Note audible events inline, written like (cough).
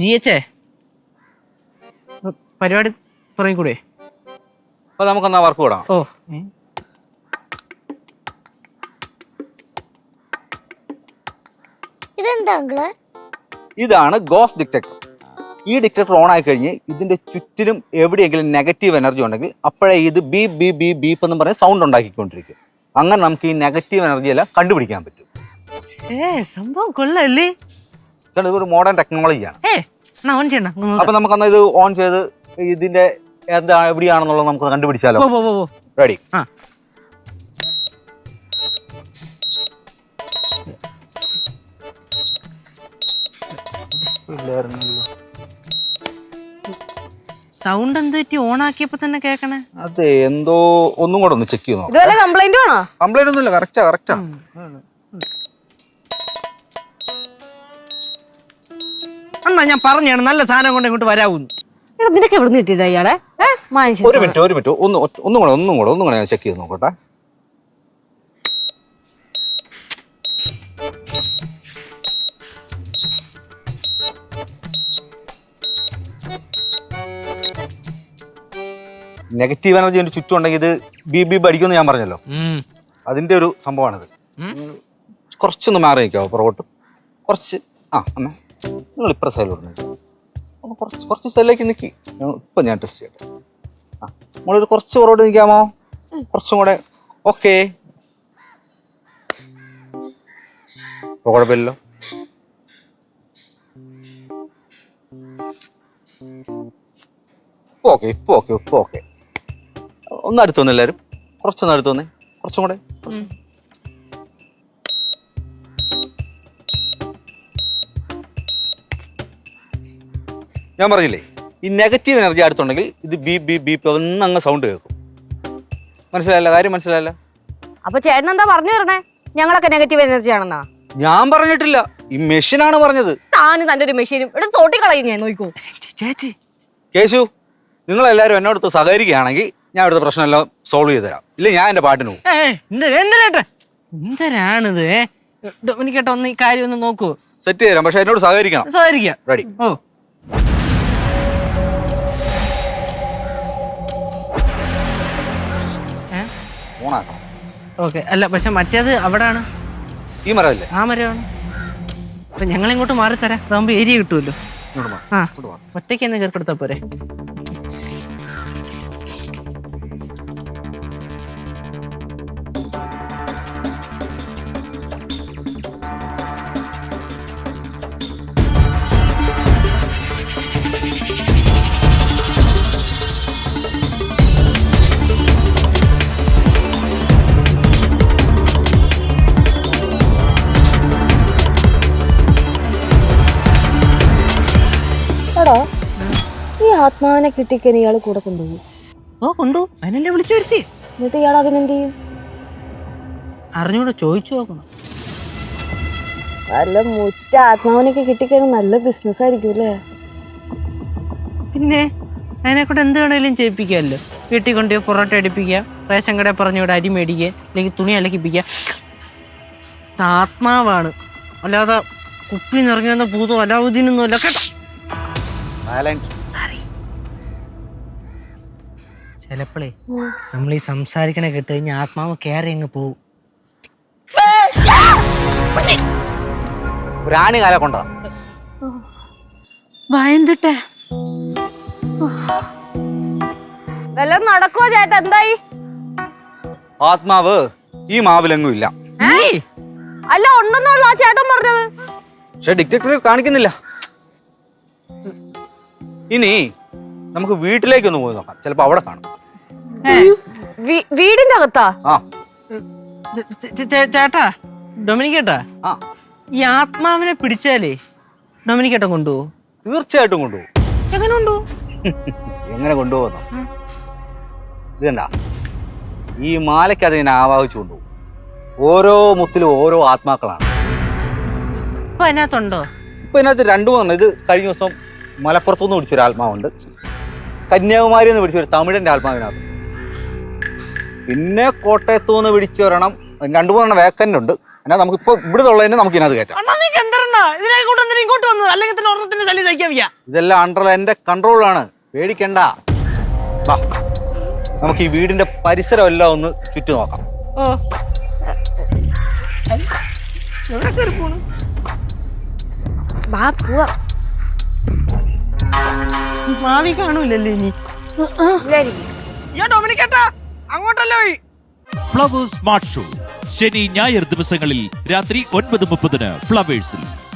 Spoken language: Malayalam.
ജി എച്ച് പരിപാടി തുടങ്ങിക്കൂടെ? അപ്പൊ നമുക്കെന്നാ വർക്ക് കൂടാം. ഓ. ഇതെന്താ അങ്കിൾ? ഇതാണ് ഗോസ് ഡിറ്റക്ടർ. ഈ ഡിറ്റക്ടർ ഓൺ ആയി കഴിഞ്ഞ് ഇതിന്റെ ചുറ്റിലും എവിടെയെങ്കിലും നെഗറ്റീവ് എനർജി ഉണ്ടെങ്കിൽ അപ്പോഴേ ഇത് ബീപ് ബീപ് ബീപ് ബീപ്പ് എന്ന് പറഞ്ഞ് സൗണ്ട് ഉണ്ടാക്കിക്കൊണ്ടിരിക്കും. അങ്ങനെ നമുക്ക് ഈ നെഗറ്റീവ് എനർജി എല്ലാം കണ്ടുപിടിക്കാൻ പറ്റും. ഏ സംഭവം കൊള്ളല്ലേ ഇതൊരു മോഡേൺ ടെക്നോളജിയാണ്. അപ്പൊ നമുക്കെന്നാ ഇത് ഓൺ ചെയ്ത് ഇതിന്റെ എന്താ എവിടെയാണെന്നുള്ളത് നമുക്ക് കണ്ടുപിടിച്ചാലോ. റെഡി ആ. സൗണ്ട് എന്ത് പറ്റി? ഓൺ ആക്കിയപ്പോ തന്നെ കേക്കണേ. അതെ എന്തോ ഒന്നും കൂടെ ഒന്ന് ചെക്ക് ചെയ്യുന്നു കംപ്ലൈന്റ് ആണോ കംപ്ലൈന്റ് ഒന്നുമില്ല കറക്റ്റാ കറക്റ്റാ അണ്ണാ ഞാൻ പറഞ്ഞാണ് നല്ല സാധനം കൊണ്ട് ഇങ്ങോട്ട് വരാവൂന്ന്. എടാ നിനക്ക് എവിടെ നിന്ന് ഇയാളെ? ഏ? മാനുഷ്യ ഒരു മിനിറ്റ് ഒരു മിനിറ്റ്. ഒന്ന് ഒന്നും കൂടെ ഒന്നും കൂടെ ഒന്നും കൂടെ ഞാൻ ചെക്ക് ചെയ്ത് നോക്കട്ടെ. നെഗറ്റീവ് എനർജി എന്റെ ചുറ്റും ഉണ്ടെങ്കിൽ ഇത് ബി ബി അടിക്കുമെന്ന് ഞാൻ പറഞ്ഞല്ലോ. അതിന്റെ ഒരു സംഭവമാണിത്. കുറച്ചൊന്ന് മാറി നിൽക്കാവോ പുറകോട്ട്. കുറച്ച് ആ അമ്മ നിങ്ങൾ ഇപ്പുറ സൈഡിലോട്ട് നിൽക്കാം കുറച്ച് കുറച്ച് സൈഡിലേക്ക് നിൽക്കി ഇപ്പം ഞാൻ ടെസ്റ്റ് ചെയ്യട്ടെ. ആ നമ്മളൊരു കുറച്ച് പുറകോട്ട് നിൽക്കാമോ കുറച്ചും കൂടെ. ഓക്കെ ഇപ്പോൾ കുഴപ്പമില്ലല്ലോ. ഇപ്പോൾ ഓക്കെ ഇപ്പോൾ ഓക്കെ ഇപ്പോൾ ഓക്കെ ഒന്ന് അടുത്തു വന്നു എല്ലാവരും കുറച്ചൊന്ന് അടുത്തു വന്നേ. കുറച്ചും കൂടെ. ഞാൻ പറഞ്ഞില്ലേ ഈ നെഗറ്റീവ് എനർജി അടുത്തുണ്ടെങ്കിൽ ഇത് ബി ബി ബി ഒന്ന് അങ്ങ് സൗണ്ട് കേൾക്കും. മനസ്സിലായല്ല? കാര്യം മനസ്സിലായല്ല? അപ്പൊ ചേട്ടൻ എന്താ പറഞ്ഞു തരണേ? ഞങ്ങളൊക്കെ നെഗറ്റീവ് എനർജി ആണെന്നാ? ഞാൻ പറഞ്ഞിട്ടില്ല. ഈ മെഷീനാണ് പറഞ്ഞത്. താനും തന്റെ ഒരു മെഷീനും എടുത്ത് തോട്ടി കളയും ഞാൻ നോക്കൂ. ചേച്ചി. കേശു നിങ്ങൾ എല്ലാവരും എന്നോടത്ത് സഹകരിക്കുകയാണെങ്കിൽ ഞാൻ ഇവിടുത്തെ പ്രശ്നമെല്ലാം സോൾവ് ചെയ്ത് തരാം ഇല്ല ഞാൻ എന്റെ പാട്ടിന് പോകും. എന്തരാണിത് ഡൊമിനിക്കേട്ട ഒന്ന് ഈ കാര്യം ഒന്ന് നോക്കൂ. സെറ്റ് ചെയ്ത് തരാം പക്ഷെ എന്നോട് സഹകരിക്കണം. സഹകരിക്കാം. റെഡി ഓ. ഓണാക്കണം. ഓക്കെ. അല്ല പക്ഷെ മറ്റേത് അവിടാണ്. ഈ മരമല്ലേ? ആ മരമാണ്. അപ്പൊ ഞങ്ങൾ ഇങ്ങോട്ട് മാറിത്തരാം? അതാകുമ്പോ ഏരിയ കിട്ടുമല്ലോ. ആ. ഒറ്റയ്ക്ക് എന്ന് കേർക്കെടുത്താ പോരെ. എടാ ഈ ആത്മാവിനെ കിട്ടിക്കാൻ ഇയാൾ കൂടെ കൊണ്ടുപോകും. ഓ കൊണ്ടു. വിളിച്ചു വരുത്തി? എന്നിട്ട് ഇയാൾ അതിനെന്ത് ചെയ്യും? അറിഞ്ഞൂടെ ചോദിച്ചു നോക്കണം. നല്ല മുറ്റ ആത്മാവിനൊക്കെ കിട്ടിക്കഴിഞ്ഞാൽ നല്ല ബിസിനസ് ആയിരിക്കും അല്ലേ? പിന്നെ അതിനെ കൊണ്ട് എന്ത് വേണേലും ചെയ്യിപ്പിക്കാമല്ലോ. വീട്ടിൽ കൊണ്ടുപോയി പൊറോട്ട അടിപ്പിക്കുക റേഷൻ കടയിൽ പറഞ്ഞു ഇവിടെ അരി മേടിക്കുക അല്ലെങ്കിൽ തുണി അലക്കിപ്പിക്കുക. ആത്മാവാണ്. അല്ലാതെ കുപ്പി നിറഞ്ഞു വന്ന ഭൂതോ അലാവുദ്ദീനൊന്നും അല്ല. ചിലപ്പോഴേ നമ്മൾ ഈ സംസാരിക്കണ കേട്ട് കഴിഞ്ഞാൽ ആത്മാവ് കയറി അങ്ങ് പോവും. കാല കൊണ്ടാ? ഭയന്നിട്ടെ വല്ലതും നടക്കുവോ ചേട്ടാ? എന്തായി? ആത്മാവ് ഈ മാവിലെങ്ങും ഇല്ല. അല്ല ഉണ്ടെന്നുള്ള ആ ചേട്ടൻ പറഞ്ഞത്. പക്ഷെ ഡിക്റ്റേറ്ററിൽ കാണിക്കുന്നില്ല. ഇനി നമുക്ക് വീട്ടിലേക്കൊന്ന് പോയി നോക്കാം. ചിലപ്പോ അവിടെ കാണും. വീ- വീടിന്റെ അകത്താ? ആ. ചേ- ചേ- ചേ- ചേട്ടാ ഡൊമിനിക്കേട്ടാ ആ. ഈ ആത്മാവിനെ പിടിച്ചാലേ ഡൊമിനിക്കേട്ടൻ കൊണ്ടുപോകും? തീർച്ചയായിട്ടും കൊണ്ടുപോകും. എങ്ങനെ കൊണ്ടുപോകും? (laughs) എങ്ങനെ കൊണ്ടുപോകുന്നു? ഇത് കണ്ട. ഈ മാലയ്ക്ക് അതിനെ ആവാഹിച്ചു കൊണ്ടുപോകും. ഓരോ മുത്തിലും ഓരോ ആത്മാക്കളാണ്. ഇപ്പൊ അതിനകത്തുണ്ടോ? ഇപ്പൊ ഇതിനകത്ത് രണ്ടു മൂന്നെണ്ണം ഇത് കഴിഞ്ഞ ദിവസം മലപ്പുറത്തുനിന്ന് പിടിച്ചൊരു ആത്മാവുണ്ട്. കന്യാകുമാരി എന്ന് പിടിച്ചൊരു തമിഴിന്റെ ആത്മാവിനകത്ത്. പിന്നെ കോട്ടയത്തു നിന്ന് പിടിച്ചൊരെണ്ണം രണ്ടു മൂന്നെണ്ണം വേക്കന്റ് ഉണ്ട് എന്നാൽ നമുക്ക് ഇപ്പൊ ഇവിടെ ഉള്ളതിനെ നമുക്ക് ഇതിനകത്ത് കയറ്റാം. ഇങ്ങോട്ട് വന്നു. അല്ലെങ്കിൽ തന്നെ ഒരെണ്ണത്തിന്റെ ശല്യം സഹിക്കാൻ വയ്യ. ഇതെല്ലാം അണ്ടർ എന്റെ കൺട്രോളാണ് പേടിക്കണ്ട. വാ നമുക്ക് ഈ വീടിന്റെ പരിസരം എല്ലാം ഒന്ന് ചുറ്റി നോക്കാം. ഓ. എവിടെ കയറി പോണു വാ പോവാ. ഭാവി കാണൂലല്ലോ ഇനി. ഡൊമിനിക്കേട്ടാ. അങ്ങോട്ടല്ലേ പോയി. Flowers smart show. ശനി ഞായർ ദിവസങ്ങളിൽ രാത്രി ഒൻപത് മുപ്പതിന് ഫ്ലവേഴ്സിൽ.